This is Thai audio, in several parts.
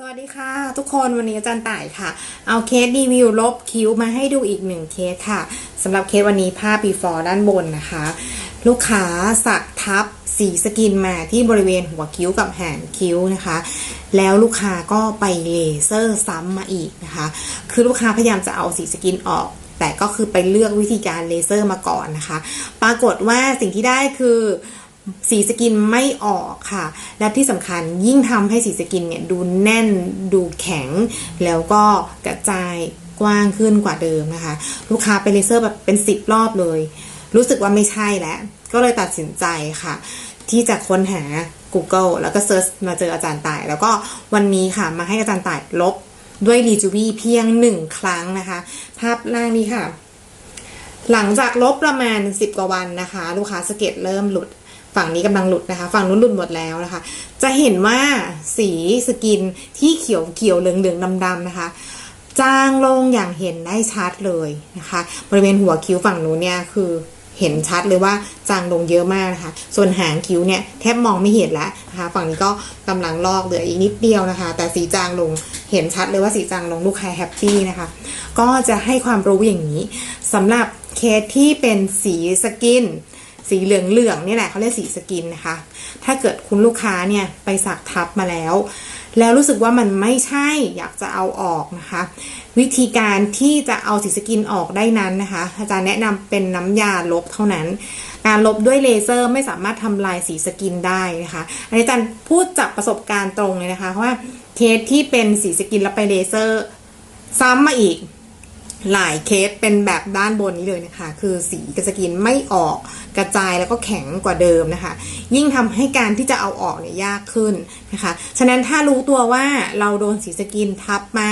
สวัสดีค่ะทุกคนวันนี้อาจารย์ต่ายค่ะ เอาเคสรีวิวลบคิ้วมาให้ดูอีกหนึ่งเคสค่ะสำหรับเคสวันนี้ภาพ before ด้านบนนะคะ ลูกค้าสักทับสีสกินมาที่บริเวณหัวคิ้วกับหางคิ้วนะคะ แล้วลูกค้าก็ไปเลเซอร์ซ้ำมาอีกนะคะ คือลูกค้าพยายามจะเอาสีสกินออก แต่ก็คือไปเลือกวิธีการเลเซอร์มาก่อนนะคะ ปรากฏว่าสิ่งที่ได้คือ สีสกินไม่ออกค่ะ และที่สำคัญยิ่งทำให้สีสกินเนี่ยดูแน่นดูแข็ง แล้วก็กระจายกว้างขึ้นกว่าเดิมนะคะ ลูกค้าไปเลเซอร์แบบเป็นสิบรอบเลย รู้สึกว่าไม่ใช่แล้ว ก็เลยตัดสินใจค่ะ ที่จะค้นหา Google แล้วก็เซิร์ชมาเจออาจารย์ต่าย แล้วก็วันนี้ค่ะมาให้อาจารย์ต่ายลบด้วยรีจูวีเพียงหนึ่งครั้งนะคะ ภาพล่างนี้ค่ะ หลังจากลบประมาณ 10 กว่าวันนะคะ ลูกค้าสเก็ตเริ่มหลุด ฝั่งนี้กำลังหลุดนะคะ ฝั่งนู้นหลุดหมดแล้วนะคะ จะเห็นว่าสีสกินที่เขียวเขียวเหลืองเหลืองดำดำๆนะคะจางลงอย่างเห็นได้ชัดเลยนะคะ บริเวณหัวคิ้วฝั่งนู้นเนี่ยคือเห็นชัดเลยว่าจางลงเยอะมากนะคะ ส่วนหางคิ้วเนี่ยแทบมองไม่เห็นแล้วนะคะ ฝั่งนี้ก็กำลังลอกเหลืออีกนิดเดียวนะคะ แต่สีจางลงเห็นชัดเลยว่าสีจางลงลูกค้าแฮปปี้นะคะ ก็จะให้ความรู้อย่างนี้สำหรับเคสที่เป็นสีสกิน สีเหลืองๆนี่แหละเขาเรียกสีสกินนะคะ ถ้าเกิดคุณลูกค้าเนี่ยไปสักทับมาแล้ว แล้วรู้สึกว่ามันไม่ใช่อยากจะเอาออกนะคะ วิธีการที่จะเอาสีสกินออกได้นั้นนะคะ อาจารย์แนะนำเป็นน้ำยาลบเท่านั้น การลบด้วยเลเซอร์ไม่สามารถทำลายสีสกินได้นะคะอันนี้อาจารย์พูดจากประสบการณ์ตรงเลยนะคะเพราะว่าเคสที่เป็นสีสกินแล้วไปเลเซอร์ ซ้ำมาอีก หลายเคสเป็นแบบด้านบนนี้เลยนะคะ คือสีกระสกินไม่ออกกระจายแล้วก็แข็งกว่าเดิมนะคะ ยิ่งทำให้การที่จะเอาออกเนี่ยยากขึ้นนะคะ ฉะนั้นถ้ารู้ตัวว่าเราโดนสีสกินทับมา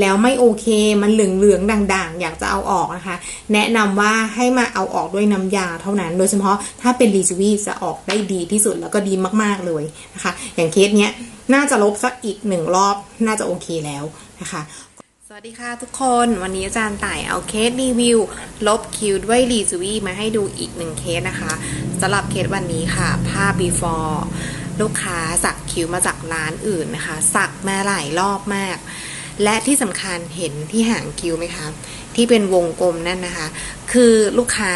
แล้วไม่โอเคมันเหลืองๆด่างๆ อยากจะเอาออกนะคะ แนะนำว่าให้มาเอาออกด้วยน้ำยาเท่านั้น โดยเฉพาะถ้าเป็นรีจูวีจะออกได้ดีที่สุดแล้วก็ดีมากๆเลยนะคะ อย่างเคสเนี้ยน่าจะลบสักอีกหนึ่งรอบน่าจะโอเคแล้วนะคะ วัสดีค่ะทุกคนวันนี้อาจารย์ต่ายเอาเคสรีวิว ลบคิวด้วยรีจูวีมาให้ดูอีกหนึ่งเคสนะคะสำหรับเคสวันนี้ค่ะ ภาพ before ลูกค้าสักคิ้วมาจากร้านอื่นนะคะ สักมาหลายรอบมาก และที่สำคัญเห็นที่หางคิ้วไหมคะที่เป็นวงกลมนั่นนะคะ คือลูกค้า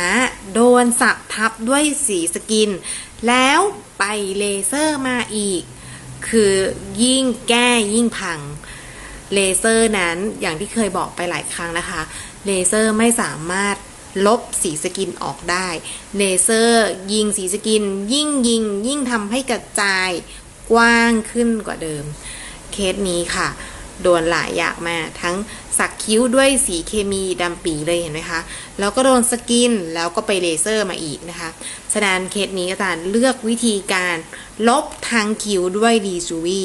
โดนสักทับด้วยสีสกิน แล้วไปเลเซอร์มาอีก คือยิ่งแก้ยิ่งพัง เลเซอร์นั้นอย่างที่เคยบอกไปหลายครั้งนะคะ เลเซอร์ไม่สามารถลบสีสกินออกได้ เลเซอร์ยิงสีสกิน ยิ่งยิง ยิ่งทำให้กระจายกว้างขึ้นกว่าเดิม เคสนี้ค่ะ โดนหลายอย่างมาทั้งสักคิ้วด้วยสีเคมีดำปีเลยเห็นไหมคะ แล้วก็โดนสกินแล้วก็ไปเลเซอร์มาอีกนะคะ ฉะนั้นเคสนี้อาจารย์เลือกวิธีการลบทางคิ้วด้วยดีจูวี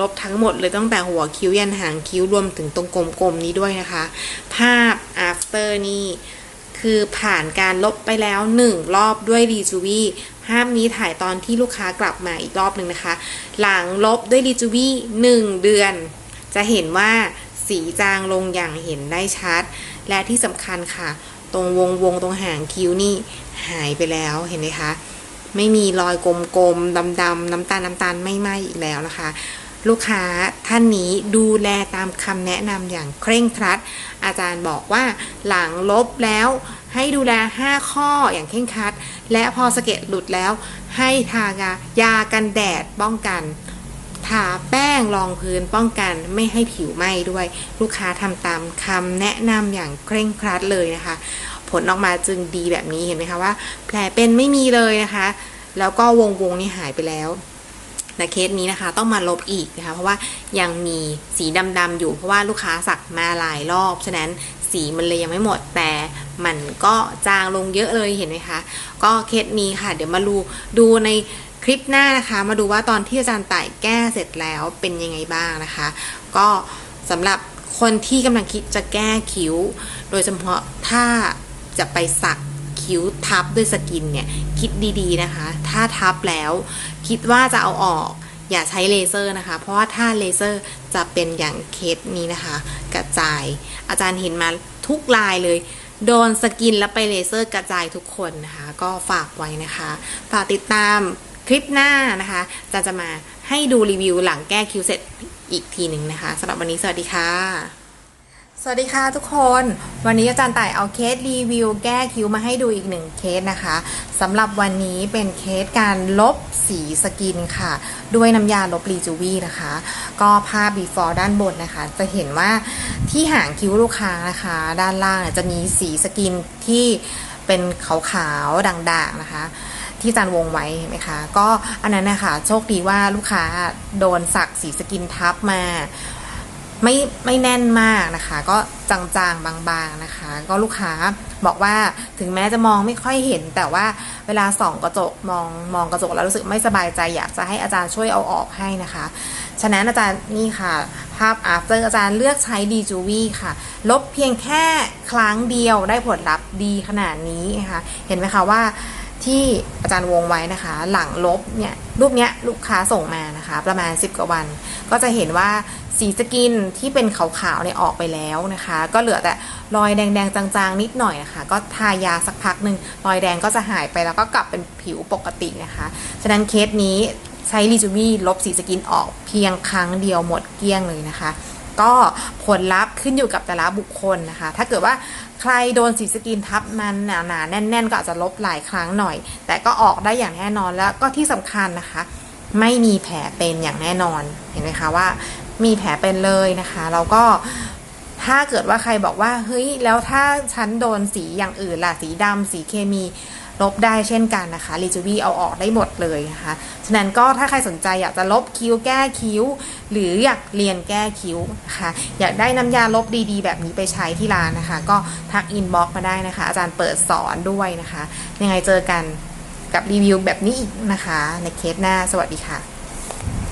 ลบทั้งหมดเลยตั้งแต่หัวคิ้วยันหางคิ้วรวมถึงตรงกลมๆนี้ด้วยนะคะ ภาพ after นี่คือผ่านการลบไปแล้ว 1 รอบด้วยรีจูวีภาพนี้ถ่ายตอนที่ลูกค้ากลับมาอีกรอบหนึ่งนะคะ หลังลบด้วยรีจูวี1เดือน จะเห็นว่าสีจางลงอย่างเห็นได้ชัด และที่สำคัญค่ะ ตรงวงวงๆตรงหางคิ้วนี่หายไปแล้วเห็นไหมคะ ไม่มีรอยกลมๆดำๆน้ำตาลน้ำตาลไม่ไหมอีกแล้วนะคะ ลูกค้าท่านนี้ดูแลตามคำแนะนำอย่างเคร่งครัด อาจารย์บอกว่าหลังลบแล้วให้ดูแล 5 ข้ออย่างเคร่งครัด และพอสะเก็ดหลุดแล้ว ให้ทายายากันแดดป้องกันทาแป้งรองพื้นป้องกันไม่ให้ผิวไหม้ด้วย ลูกค้าทำตามคำแนะนำอย่างเคร่งครัดเลยนะคะ ผลออกมาจึงดีแบบนี้เห็นไหมคะว่า แผลเป็นไม่มีเลยนะคะ แล้วก็วงวงๆนี่หายไปแล้ว แต่เคสนี้นะคะต้องมาลบอีกนะคะเพราะว่ายังมีสีดำๆอยู่เพราะว่าลูกค้าสักมาหลายรอบฉะนั้นสีมันเลยยังไม่หมดแต่มันก็จางลงเยอะเลยเห็นไหมคะก็เคสนี้ค่ะ เดี๋ยวมาดูดูในคลิปหน้านะคะ มาดูว่าตอนที่อาจารย์ต่ายแก้เสร็จแล้วเป็นยังไงบ้างนะคะ ก็สำหรับคนที่กำลังคิดจะแก้คิ้ว โดยเฉพาะถ้าจะไปสัก คิ้วทับด้วยสกินเนี่ยคิดดีๆนะคะ ถ้าทับแล้ว คิดว่าจะเอาออกอย่าใช้เลเซอร์นะคะ เพราะว่าถ้าเลเซอร์จะเป็นอย่างเคสนี้นะคะ กระจาย อาจารย์เห็นมาทุกลายเลย โดนสกินแล้วไปเลเซอร์กระจายทุกคนนะคะ ก็ฝากไว้นะคะฝากติดตามคลิปหน้านะคะจะจะมาให้ดูรีวิวหลังแก้คิ้วเสร็จอีกทีหนึ่งนะคะสำหรับวันนี้สวัสดีค่ะ สวัสดีค่ะทุกคน วันนี้อาจารย์ต่ายเอาเคสรีวิวแก้คิ้วมาให้ดูอีกหนึ่งเคสนะคะสำหรับวันนี้เป็นเคสการลบสีสกินค่ะ ด้วยน้ำยาลบรีจูวี่นะคะ ก็ภาพ before ด้านบนนะคะ จะเห็นว่าที่หางคิ้วลูกค้านะคะ ด้านล่างจะมีสีสกินที่เป็นขาวๆด่างๆนะคะที่จารย์วงไว้เห็นไหมคะ ก็อันนั้นนะคะโชคดีว่าลูกค้าโดนสักสีสกินทับมา ไม่ไม่แน่นมากนะคะ ก็จางๆบางๆนะคะ ก็ลูกค้าบอกว่าถึงแม้จะมองไม่ค่อยเห็น แต่ว่าเวลาส่องกระจกมองมองกระจกแล้วรู้สึกไม่สบายใจอยากจะให้อาจารย์ช่วยเอาออกให้นะคะ ฉะนั้นอาจารย์นี่ค่ะ ภาพ after อาจารย์เลือกใช้ดีจูวี่ค่ะ ลบเพียงแค่ครั้งเดียวได้ผลลัพธ์ดีขนาดนี้นะคะเห็นไหมคะว่าที่อาจารย์วงไว้นะคะ หลังลบเนี่ยรูปเนี้ยลูกค้าส่งมานะคะ ประมาณ 10 กว่าวัน ก็จะเห็นว่า สีสกินที่เป็นขาวๆเนี่ยออกไปแล้วนะคะ ก็เหลือแต่รอยแดงๆจางๆนิดหน่อยนะคะ ก็ทายาสักพักหนึ่งรอยแดงก็จะหายไปแล้วก็กลับเป็นผิวปกตินะคะ ฉะนั้นเคสนี้ใช้รีจูวี่ลบสีสกินออกเพียงครั้งเดียวหมดเกลี้ยงเลยนะคะ ก็ผลลัพธ์ขึ้นอยู่กับแต่ละบุคคลนะคะ ถ้าเกิดว่าใครโดนสีสกินทับมันหนาๆแน่น ๆ ก็อาจจะลบหลายครั้งหน่อย แต่ก็ออกได้อย่างแน่นอนแล้วก็ที่สำคัญนะคะ ไม่มีแผลเป็นอย่างแน่นอนเห็นไหมคะว่า มีแผลเป็นเลยนะคะ แล้วก็ถ้าเกิดว่าใครบอกว่า เฮ้ย แล้วถ้าฉันโดนสีอย่างอื่นล่ะ สีดำสีเคมี ลบได้เช่นกันนะคะรีจูวี่เอาออกได้หมดเลยนะคะ ฉะนั้นก็ถ้าใครสนใจอยากจะลบคิ้วแก้คิ้ว หรืออยากเรียนแก้คิ้วนะคะ อยากได้น้ำยาลบดีๆ แบบนี้ไปใช้ที่ร้านนะคะ ก็ทักอินบ็อกมาได้นะคะ อาจารย์เปิดสอนด้วยนะคะ ยังไงเจอกันกับรีวิวแบบนี้อีกนะคะ ในเคสหน้า สวัสดีค่ะ